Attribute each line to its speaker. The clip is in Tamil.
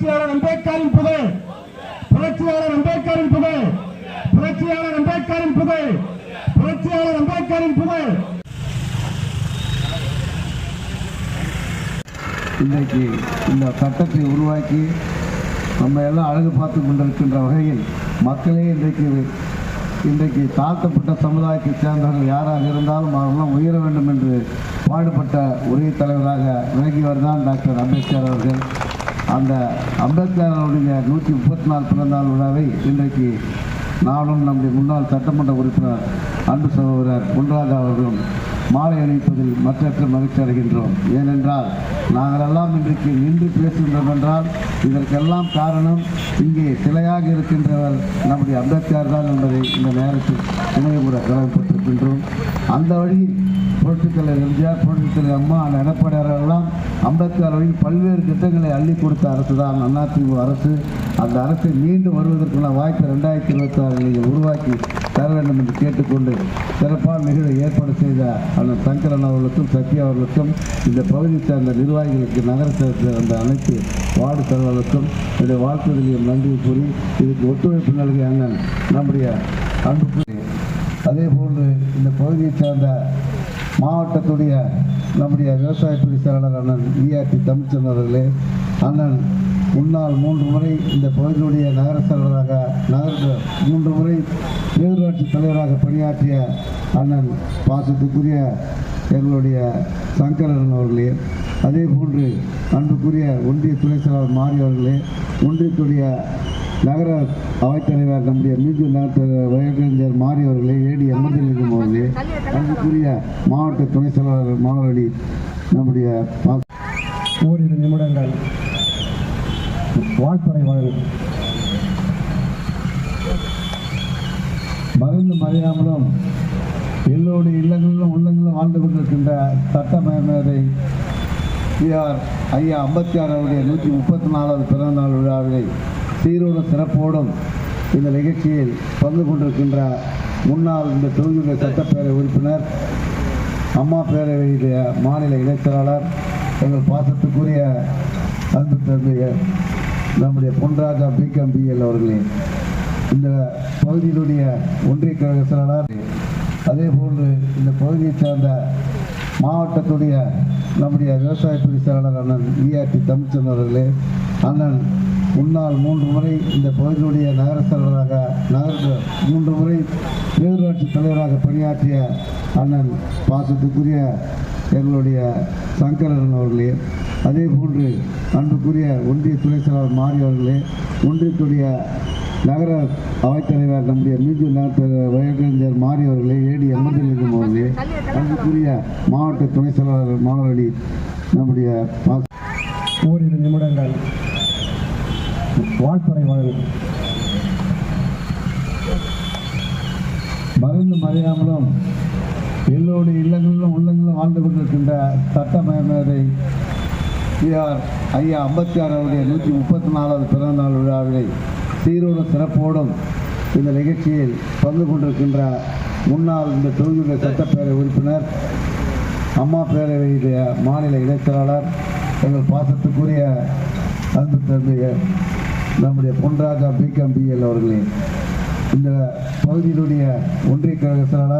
Speaker 1: புரட்சியாளர் அம்பேத்கரின் புகழ். புரட்சியாளர் அம்பேத்கரின் புகழ். புரட்சியாளர் அம்பேத்கரின் புகழ். புரட்சியாளர் அம்பேத்கரின் புகழ்.
Speaker 2: இன்றைக்கு இந்த சட்டத்தை உருவாக்கி நம்ம எல்லாம் அழகு பார்த்து கொண்டிருக்கின்ற வகையில் மக்களே இன்றைக்கு இன்றைக்கு தாழ்த்தப்பட்ட சமுதாயத்தை சேர்ந்தவர்கள் யாராக இருந்தாலும் அவர்களெல்லாம் உயர வேண்டும் என்று பாடுபட்ட ஒரே தலைவராக விளங்கியவர் தான் டாக்டர் அம்பேத்கர் அவர்கள். அந்த அம்பேத்கரனுடைய நூற்றி முப்பத்தி நாலு பிறந்த நாள் விழாவை இன்றைக்கு நானும் நம்முடைய முன்னாள் சட்டமன்ற உறுப்பினர் அன்பு சகோதரர் பொன்ராஜா அவர்களும் மாலை அணிவிப்பதில் மற்றற்ற மகிழ்ச்சி அடைகின்றோம். ஏனென்றால் நாங்களெல்லாம் இன்றைக்கு நின்று பேசுகின்றோம் என்றால் இதற்கெல்லாம் காரணம் இங்கே சிலையாக இருக்கின்றவர் நம்முடைய அம்பேத்கர் தான் என்பதை இந்த நேரத்தில் நினைவுகூர கடமைப்பட்டிருக்கின்றோம். அந்த வழியில் புரட்சித்தலைவர் எம்ஜிஆர் புரட்சித்தலைவர் அம்மா அந்த எடப்பாடியாரெல்லாம் அம்பேத்கர் வழியில் பல்வேறு திட்டங்களை அள்ளி கொடுத்த அரசு தான். அதிமுக அரசு அந்த அரசை மீண்டும் வருவதற்கான வாய்ப்பை ரெண்டாயிரத்தி இருபத்தி ஆறில் நீங்கள் உருவாக்கி தர வேண்டும் என்று கேட்டுக்கொண்டு சிறப்பான நிகழ்வை ஏற்பாடு செய்த அந்த சங்கரன் அவர்களுக்கும் சத்யா அவர்களுக்கும் இந்த பகுதியை சேர்ந்த நிர்வாகிகளுக்கு நகரத்தில் சேர்ந்த அந்த அனைத்து வார்டு தலைவர்களுக்கும் என்னுடைய வாழ்த்துதலையும் நன்றி கூறி இதுக்கு ஒத்துழைப்பு நல்கிய அண்ணன் நம்முடைய அன்புக்கு அதே போன்று இந்த பகுதியைச் சேர்ந்த மாவட்டத்துடைய நம்முடைய விவசாயத்துறை செயலாளர் அண்ணன் விஆர்டி தமிழ்ச்சன் அவர்களே அண்ணன் முன்னாள் மூன்று முறை இந்த பகுதியுடைய நகர செயலராக நகர மூன்று முறை பேரூராட்சி தலைவராக பணியாற்றிய அண்ணன் பாசத்துக்குரிய எங்களுடைய சங்கரன் அவர்களே அதே போன்று அன்புக்குரிய ஒன்றிய துணை செயலாளர் மாறி அவர்களே ஒன்றியத்துடைய நகர அவைத்தலைவர் நம்முடைய மீது நகர வழக்கறிஞர் மாறி அவர்களே ஏடி எமர்ஜென்சி அவர்களே அன்புக்குரிய மாவட்ட துணை செயலாளர் மாணவரடி நம்முடைய
Speaker 1: ஓரிரு நிமிடங்கள். வாழ்த்துறை வழங்கும்
Speaker 2: மறந்து மறையாமலும் எல்லோருடைய இல்லங்களிலும் உள்ளங்களிலும் வாழ்ந்து கொண்டிருக்கின்ற சட்டமேதை பிஆர் ஐயா அம்பத்தியார் அவருடைய நூற்றி முப்பத்தி நாலாவது பிறந்த நாள் விழாவை சீரோடும் சிறப்போடும் இந்த நிகழ்ச்சியில் பங்கு கொண்டிருக்கின்ற முன்னாள் இந்த தொகுதியுடைய சட்டப்பேரவை உறுப்பினர் அம்மா பேரவையுடைய மாநில இணைச்செயலாளர் எங்கள் பாசத்துக்குரிய அன்பு தந்தைய நம்முடைய பொன்ராஜா பிகம் பிஎல் அவர்களே இந்த பகுதியினுடைய ஒன்றிய கழக செயலாளர் அதே போன்று இந்த பகுதியைச் சேர்ந்த மாவட்டத்துடைய நம்முடைய விவசாயத்துறை செயலாளர் அண்ணன் இஆர்டி தமிழ்ச்சன் அவர்களே அண்ணன் முன்னாள் மூன்று முறை இந்த பகுதியினுடைய நகர செயலராக நகர மூன்று முறை பேரூராட்சி தலைவராக பணியாற்றிய அண்ணன் பாசத்துக்குரிய எங்களுடைய சங்கரன் அவர்களே அதே போன்று அன்புக்குரிய ஒன்றிய துறை செயலாளர் மாறி அவர்களே ஒன்றியத்துடைய நகர அவைத்தலைவர் நம்முடைய மீஞ்சூர் நகர வழக்கறிஞர் மாறி அவர்களே ஏடி எமர்ஜென்சி அவர்களே அன்புக்குரிய மாவட்ட துணை செயலாளர் மாணவரடி நம்முடைய
Speaker 1: ஓரிரு நிமிடங்கள். வாழ்த்துறை வழங்கும்
Speaker 2: மறைந்து மறையாமலும் எல்லோருடைய இல்லங்களிலும் உள்ளங்களிலும் வாழ்ந்து கொண்டிருக்கின்ற சட்டமேதை பிஆர் ஐயா அம்பேத்கர் அவருடைய நூற்றி முப்பத்தி நாலாவது பிறந்த நாள் விழாவை சீரோடும் சிறப்போடும் இந்த நிகழ்ச்சியில் பங்கு கொண்டிருக்கின்ற முன்னாள் இந்த தொகுதியுடைய சட்டப்பேரவை உறுப்பினர் அம்மா பேரவையுடைய மாநில இணைச்செயலாளர் எங்கள் பாசத்துக்குரிய அன்பு தந்தைய நம்முடைய பொன்ராஜா பிகம் பிஎல் அவர்களே. இந்த பகுதியினுடைய ஒன்றிய கழக செயலாளர்